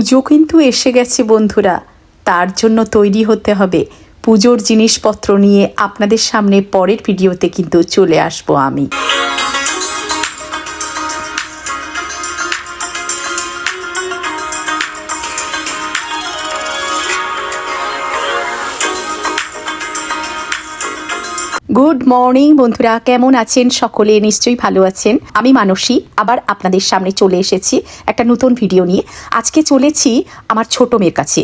পুজো কিন্তু এসে গেছে বন্ধুরা। তার জন্য তৈরি হতে হবে। পুজোর জিনিসপত্র নিয়ে আপনাদের সামনে পরের ভিডিওতে কিন্তু চলে আসব আমি। গুড মর্নিং বন্ধুরা, কেমন আছেন সকলে? নিশ্চয়ই ভালো আছেন। আমি মানসী, আবার আপনাদের সামনে চলে এসেছি একটা নতুন ভিডিও নিয়ে। আজকে চলেছি আমার ছোট মেয়ের কাছে।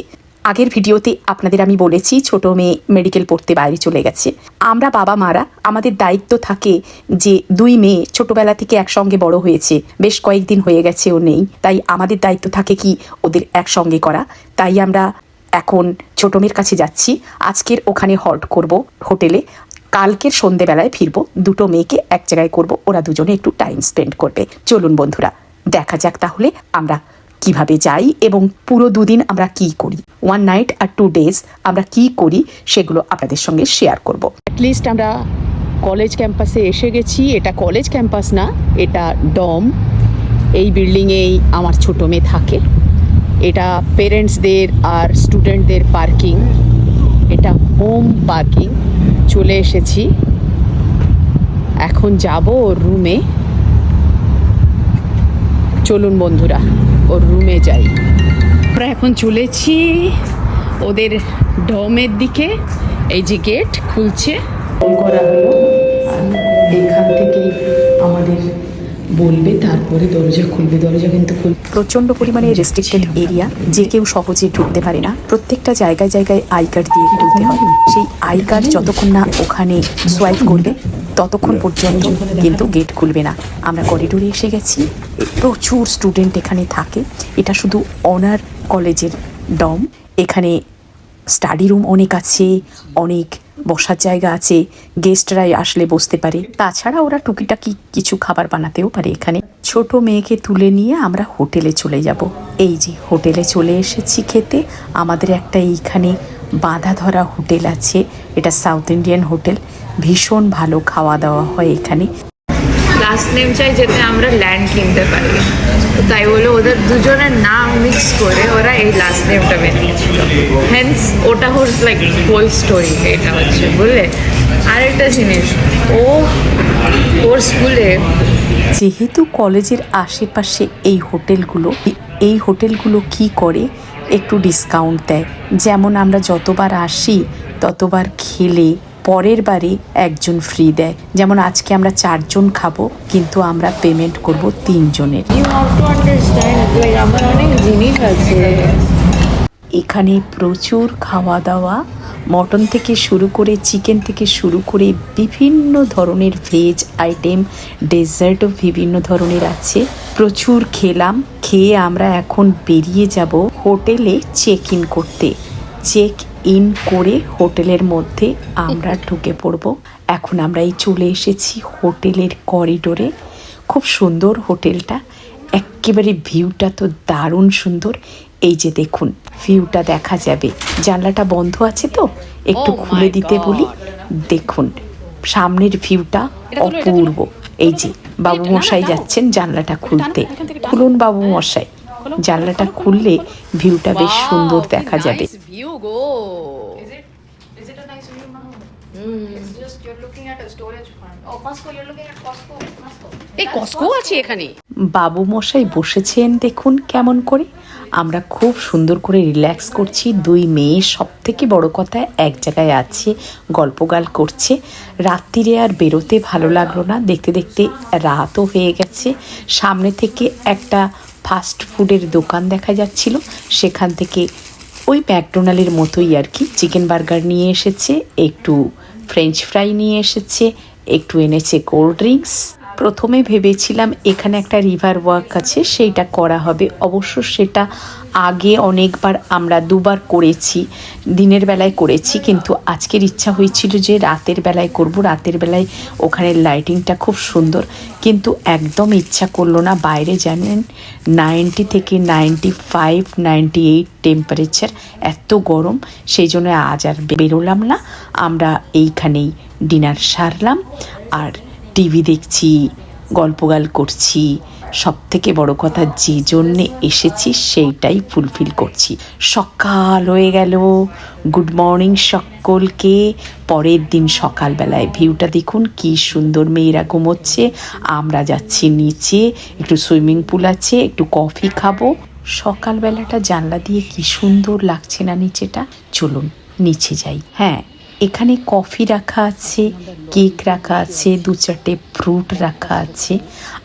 আগের ভিডিওতে আপনাদের আমি বলেছি, ছোট মেয়ে মেডিকেল পড়তে বাইরে চলে গেছে। আমরা বাবা মারা, আমাদের দায়িত্ব থাকে যে দুই মেয়ে ছোটবেলা থেকে একসঙ্গে বড় হয়েছে। বেশ কয়েকদিন হয়ে গেছে, ও নেই। তাই আমাদের দায়িত্ব থাকে কি ওদের একসঙ্গে করা। তাই আমরা এখন ছোট মেয়ের কাছে যাচ্ছি। আজকের ওখানে হল্ট করব হোটেলে। কালকের সন্ধেবেলায় ফিরবো, দুটো মেয়েকে এক জায়গায় করব, ওরা দুজনে একটু টাইম স্পেন্ড করবে। চলুন বন্ধুরা, দেখা যাক তাহলে আমরা কীভাবে যাই এবং পুরো দুদিন আমরা কি করি। ওয়ান নাইট আর টু ডেজ আমরা কি করি সেগুলো আপনাদের সঙ্গে শেয়ার করব। অ্যাটলিস্ট আমরা কলেজ ক্যাম্পাসে এসে গেছি। এটা কলেজ ক্যাম্পাস না, এটা ডম এই বিল্ডিংয়েই আমার ছোটো মেয়ে থাকে। এটা পেরেন্টসদের আর স্টুডেন্টদের পার্কিং এটা হোম পার্কিং চলে এসেছি। এখন যাব ওর রুমে চলুন বন্ধুরা, ওর রুমে যাই। আমরা এখন চলেছি ওদের ডমের দিকে। এই যে গেট খুলছে। করা হলো বলবে, তারপরে দরজা খুলবে, দরজা কিন্তু খুল প্রচণ্ড পরিমাণে রেস্ট্রিক্টেড এরিয়া যে কেউ সহজে ঢুকতে পারে না। প্রত্যেকটা জায়গায় জায়গায় আই কার্ড দিয়ে ঢুকতে হয়। সেই আই কার্ড যতক্ষণ না ওখানে সোয়াইপ করবে, ততক্ষণ পর্যন্ত কিন্তু গেট খুলবে না। আমরা করিডোরে এসে গেছি। প্রচুর স্টুডেন্ট এখানে থাকে। এটা শুধু অনার কলেজের ডম এখানে স্টাডি রুম অনেক আছে, অনেক বসার জায়গা আছে গেস্টরাই আসলে বসতে পারে। তাছাড়া ওরা টুকিটাকি কিছু খাবার বানাতেও পারে এখানে। ছোট মেয়েকে তুলে নিয়ে আমরা হোটেলে চলে যাব। এই যে, হোটেলে চলে এসেছি খেতে। আমাদের একটা এইখানে বাঁধা ধরা হোটেল আছে। এটা সাউথ ইন্ডিয়ান হোটেল। ভীষণ ভালো খাওয়া দাওয়া হয় এখানে। লাস্ট নেম চাই যাতে আমরা ল্যান্ড কিনতে পারি। তাই বলে ওদের দুজনের নাম মিক্স করে ওরা এই লাস্ট নেমটা বেরিয়েছিল হেন্স ওটা হোল লাইক হোল স্টোরি এটা হচ্ছে, বুঝলে? আরেকটা জিনিস, ও, ওর স্কুলে যেহেতু কলেজের আশেপাশে এই হোটেলগুলো এই হোটেলগুলো কি করে, একটু ডিসকাউন্ট দেয়। যেমন আমরা যতবার আসি, ততবার খেলে পরের বারে একজন ফ্রি দেয়। যেমন আজকে আমরা চারজন খাব কিন্তু আমরা পেমেন্ট করব তিনজনের। এখানে প্রচুর খাওয়া দাওয়া মটন থেকে শুরু করে চিকেন থেকে শুরু করে বিভিন্ন ধরনের ভেজ আইটেম ডেজার্টও বিভিন্ন ধরনের আছে। প্রচুর খেলাম খেয়ে আমরা এখন বেরিয়ে যাব হোটেলে চেক ইন করতে। চেক ইন করে হোটেলের মধ্যে আমরা ঢুকে পড়ব। এখন আমরা এই চলে এসেছি হোটেলের করিডোরে। খুব সুন্দর হোটেলটা। একেবারে ভিউটা তো দারুণ সুন্দর। এই যে দেখুন ভিউটা দেখা যাবে। জানলাটা বন্ধ আছে তো? একটু Oh খুলে দিতে বলি। দেখুন সামনের ভিউটা অপূর্ব। এই যে বাবু মশাই যাচ্ছেন জানলাটা খুলতে। খুলুন বাবু মশাই। জানলাটা খুললে ভিউটা বেশ সুন্দর দেখা যাবে। এই কসকো আছে এখানে। বাবু মশাই বসেছেন দেখুন কেমন করে। আমরা খুব সুন্দর করে রিল্যাক্স করছি। দুই মেয়ে সব থেকে বড় কথা এক জায়গায় আছে গল্পগাল করছে। রাত্রিরে আর বেরোতে ভালো লাগল না। দেখতে দেখতে রাতও হয়ে গেছে। সামনে থেকে একটা ফাস্ট ফুডের দোকান দেখা যাচ্ছিল। সেখান থেকে ওই ম্যাকডোনাল্ডের মতোই আর কি। চিকেন বার্গার নিয়ে এসেছে। একটু ফ্রেঞ্চ ফ্রাই নিয়ে এসেছে একটু এনেছে কোল্ড ড্রিঙ্কস প্রথমে ভেবেছিলাম এখানে একটা রিভার ওয়াক আছে, সেইটা করা হবে। অবশ্য সেটা আগে অনেকবার আমরা দুবার করেছি, দিনের বেলায় করেছি, কিন্তু আজকের ইচ্ছা হয়েছিল যে রাতের বেলায় করব। রাতের বেলায় ওখানে লাইটিংটা খুব সুন্দর, কিন্তু একদম ইচ্ছা করল না। বাইরে জানেন নাইনটি থেকে ninety five ninety eight temperature এত গরম, সেই জন্য আজ আর বেরোলাম না। আমরা এইখানেই ডিনার সারলাম, আর টিভি দেখছি, গল্পগাল করছি সব থেকে বড় কথা যে জন্যে এসেছি সেইটাই ফুলফিল করছি। সকাল হয়ে গেল, গুড মর্নিং সকলকে, পরের দিন সকালবেলায় ভিউটা দেখুন, কি সুন্দর মেয়েরা ঘুমোচ্ছে, আমরা যাচ্ছি নিচে, একটু সুইমিং পুল আছে, একটু কফি খাব। সকালবেলাটা জানলা দিয়ে কি সুন্দর লাগছে না নিচেটা? চলুন, নিচে যাই। হ্যাঁ এখানে কফি রাখা আছে, কেক রাখা আছে, দু চারটে ফ্রুট রাখা আছে,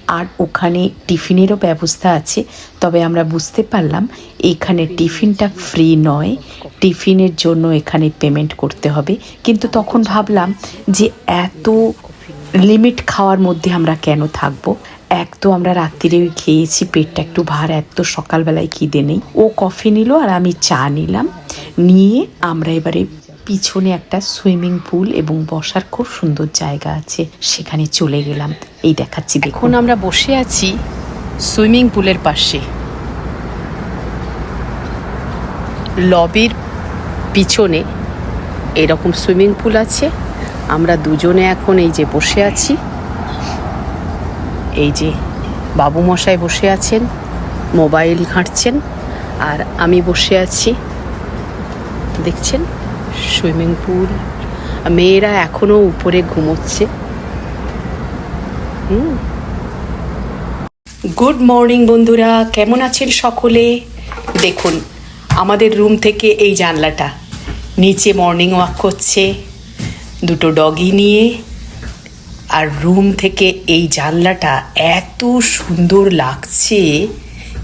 আর ওখানে টিফিনেরও ব্যবস্থা আছে। তবে আমরা বুঝতে পারলাম এখানে টিফিনটা ফ্রি নয়, টিফিনের জন্য এখানে পেমেন্ট করতে হবে। কিন্তু তখন ভাবলাম যে এত লিমিট খাওয়ার মধ্যে আমরা কেন থাকব? এক তো আমরা রাত্রিরেও খেয়েছি, পেটটা একটু ভার এত সকালবেলায় খিদে নেই। ও কফি নিল আর আমি চা নিলাম। নিয়ে আমরা এবারে পিছনে একটা সুইমিং পুল এবং বসার খুব সুন্দর জায়গা আছে। সেখানে চলে গেলাম। এই দেখাচ্ছি দেখুন। আমরা বসে আছি সুইমিং পুলের পাশে। লবির পিছনে এরকম সুইমিং পুল আছে। আমরা দুজনে এখন এই যে বসে আছি। এই যে বাবু মশাই বসে আছেন, মোবাইল ঘাঁটছেন, আর আমি বসে আছি। দেখছেন? Swimming pool. মেয়েরা এখনও উপরে ঘুমোচ্ছে। গুড মর্নিং বন্ধুরা, কেমন আছেন সকলে? দেখুন, আমাদের রুম থেকে এই জানলাটা। নিচে মর্নিং ওয়াক করছে, দুটো ডগি নিয়ে। আর রুম থেকে এই জানলাটা এত সুন্দর লাগছে,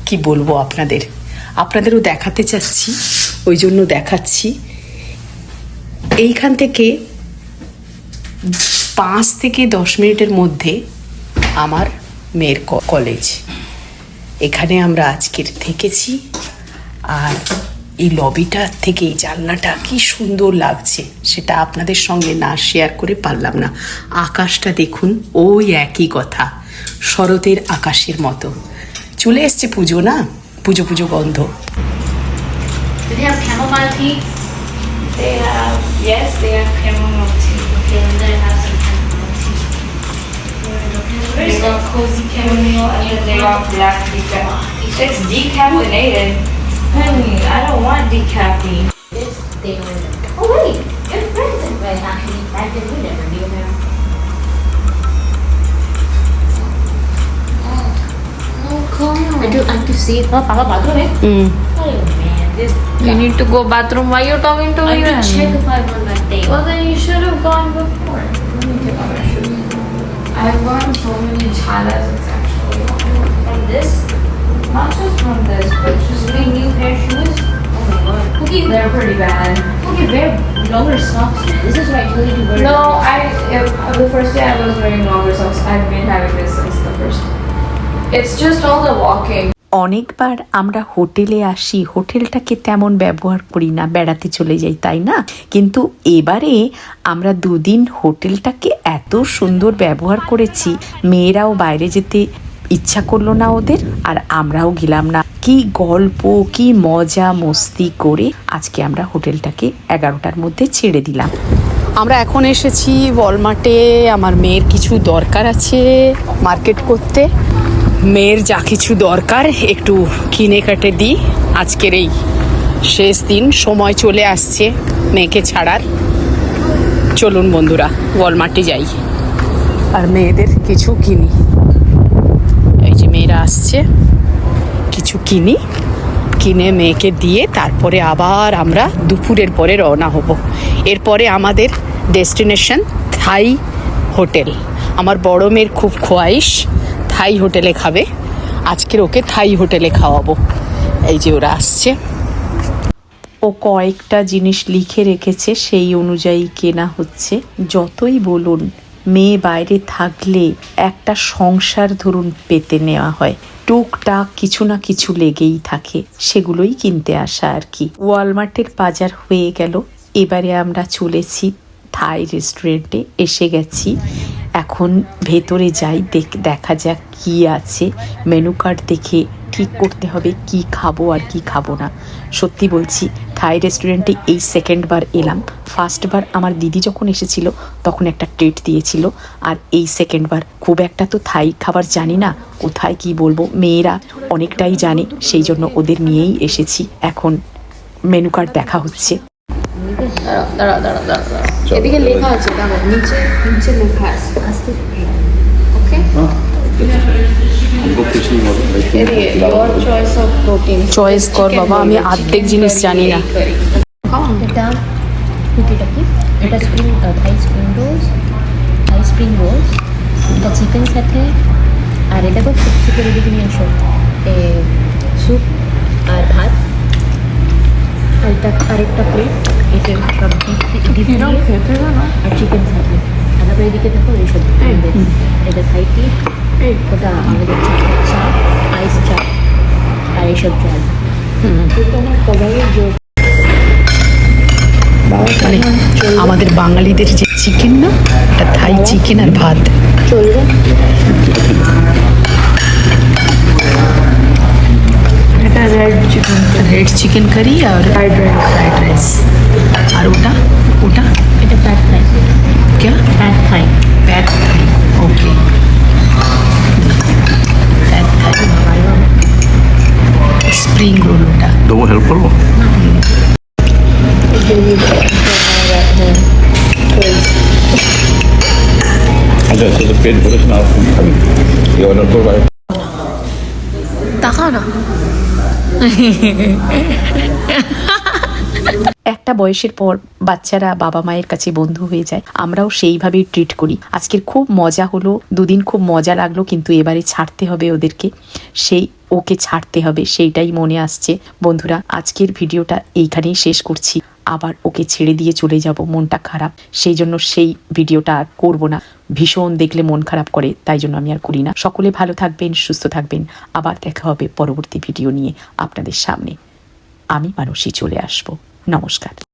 কি বলব আপনাদের? আপনাদেরও দেখাতে চাচ্ছি, ওই জন্য দেখাচ্ছি। এইখান থেকে পাঁচ থেকে দশ মিনিটের মধ্যে আমার মেয়ের কলেজ এখানে আমরা আজকের থেকেছি। আর এই লবিটা থেকে এই জানলাটা কি সুন্দর লাগছে, সেটা আপনাদের সঙ্গে না শেয়ার করে পারলাম না। আকাশটা দেখুন, ওই একই কথা, শরতের আকাশের মতো। চলে এসছে পুজো না? পুজো পুজো গন্ধ they have chamomile tea? They have, yes, they have chamomile tea. Okay, I'm gonna have some chamomile tea. They got cozy chamomile and then they got black decaf. It's decaffeinated. Honey, I don't want decaffeine. This they don't. Oh wait, good friends of mine actually planted we never knew them. Oh, come. I do. I do see. Oh, Papa, bathroom eh? Oh man, this. You need to go bathroom. Why you talking to I me? to then? check if I'm on that day. Well, then you should have gone before. Let me take off my shoes. I've gotten so many chalas. It's actually awful. from this. Not just from this, but just my new pair of shoes. Oh my god. Cookie, They're pretty bad. Cookie, wear longer socks. This is what I told you to wear. No, I if, the first day I was wearing longer socks. I've been having this since the first. It's just all the walking. অনেকবার আমরা হোটেলে আসি, হোটেলটাকে তেমন ব্যবহার করি না, বেড়াতে চলে যাই, তাই না? কিন্তু এবারে আমরা দুদিন হোটেলটাকে এত সুন্দর ব্যবহার করেছি, মেয়েরাও বাইরে যেতে ইচ্ছা করল না ওদের, আর আমরাও গেলাম না। কি গল্প, কি মজা, মস্তি করে আজকে আমরা হোটেলটাকে এগারোটার মধ্যে ছেড়ে দিলাম। আমরা এখন এসেছি ওয়ালমার্টে আমার মেয়ের কিছু দরকার আছে মার্কেট করতে। মেয়ের যা কিছু দরকার একটু কিনে কাটে দিই। আজকের এই শেষ দিন, সময় চলে আসছে মেয়েকে ছাড়ার। চলুন বন্ধুরা, ওয়ালমার্টে যাই। আর মেয়েদের কিছু কিনি। এই যে মেয়েরা আসছে, কিছু কিনি। কিনে মেয়েকে দিয়ে তারপরে আবার আমরা দুপুরের পরে রওনা হব। এরপরে আমাদের ডেস্টিনেশন থাই হোটেল। আমার বড় মেয়ের খুব খোয়াইশ। থাই হোটেলে খাবে। আজকের ওকে থাই হোটেলে খাওয়াবো। এই যে ওরা আসছে। ও কয়েকটা জিনিস লিখে রেখেছে, সেই অনুযায়ী কেনা হচ্ছে। যতই বলুন, মেয়ে বাইরে থাকলে একটা সংসার ধরুন পেতে নেওয়া হয়। টুকটাক কিছু না কিছু লেগেই থাকে, সেগুলোই কিনতে আসা আর কি। ওয়ালমার্টের বাজার হয়ে গেল, এবারে আমরা চলেছি থাই রেস্টুরেন্টে, এসে গেছি। এখন ভেতরে যাই, দেখ, দেখা যাক কি আছে। মেনু কার্ড দেখে ঠিক করতে হবে কি খাব আর কি খাব না। সত্যি বলছি থাই রেস্টুরেন্টে এই সেকেন্ডবার এলাম। ফার্স্টবার আমার দিদি যখন এসেছিল, তখন একটা ট্রিট দিয়েছিল। আর এই সেকেন্ডবার খুব একটা তো থাই খাবার জানি না, কোথায় কি বলব, মেয়েরা অনেকটাই জানে, সেই জন্য ওদের নিয়েই এসেছি। এখন মেনু কার্ড দেখা হচ্ছে। দাঁড়া দাঁড়া দাঁড়া দাঁড়া এদিকে লেখা আছে দেখো নিচে নিচে লেখা আছে আস্তে। ওকে? চয়েস কর বাবা আমি আর্ধেক জিনিস জানি না। এটা কুকিটা কি? এটা স্প্রিং থাই স্প্রিং রোজ থাই রোজ এটা চিকেন সাথে আর এটা তো সুপ সুপের এদিকে নিয়ে আসো। স্যুপ আর ভাত। এটা আরেকটা প্লেট এতে সব ডিপ আর চিকেন আর তারপরে এদিকে দেখো এইসব আমাদের এটা থাই প্লেট ওটা আমাদের চা আইস চা আর এইসব জোর মানে আমাদের বাঙালিদের যে চিকেন না এটা থাই চিকেন আর ভাত। চলবে। চিকেন কারি আর ফ্রাইড রাইস ফ্রাইড রাইস আর ওটা ওটা এটা প্যাট থাই क्या pad thai pad thai okay pad thai spring roll ওটা दो हेल्प करो अच्छा ऐसे तो पेट भरे से ना आप खाली ये ऑर्डर करो भाई তাকাও 诶嘿嘿嘿诶哈 একটা বয়সের পর বাচ্চারা বাবা মায়ের কাছে বন্ধু হয়ে যায়, আমরাও সেইভাবেই ট্রিট করি। আজকের খুব মজা হলো, দুদিন খুব মজা লাগল, কিন্তু এবারে ছাড়তে হবে ওদেরকে। সেই ওকে ছাড়তে হবে, সেইটাই মনে আসছে। বন্ধুরা, আজকের ভিডিওটা এইখানেই শেষ করছি। আবার ওকে ছেড়ে দিয়ে চলে যাব, মনটা খারাপ। সেই জন্য সেই ভিডিওটা আর করব না। ভীষণ দেখলে মন খারাপ করে, তাই জন্য আমি আর করি না। সকলে ভালো থাকবেন, সুস্থ থাকবেন। আবার দেখা হবে পরবর্তী ভিডিও নিয়ে আপনাদের সামনে। আমি মানুষই চলে আসব। নমস্কার।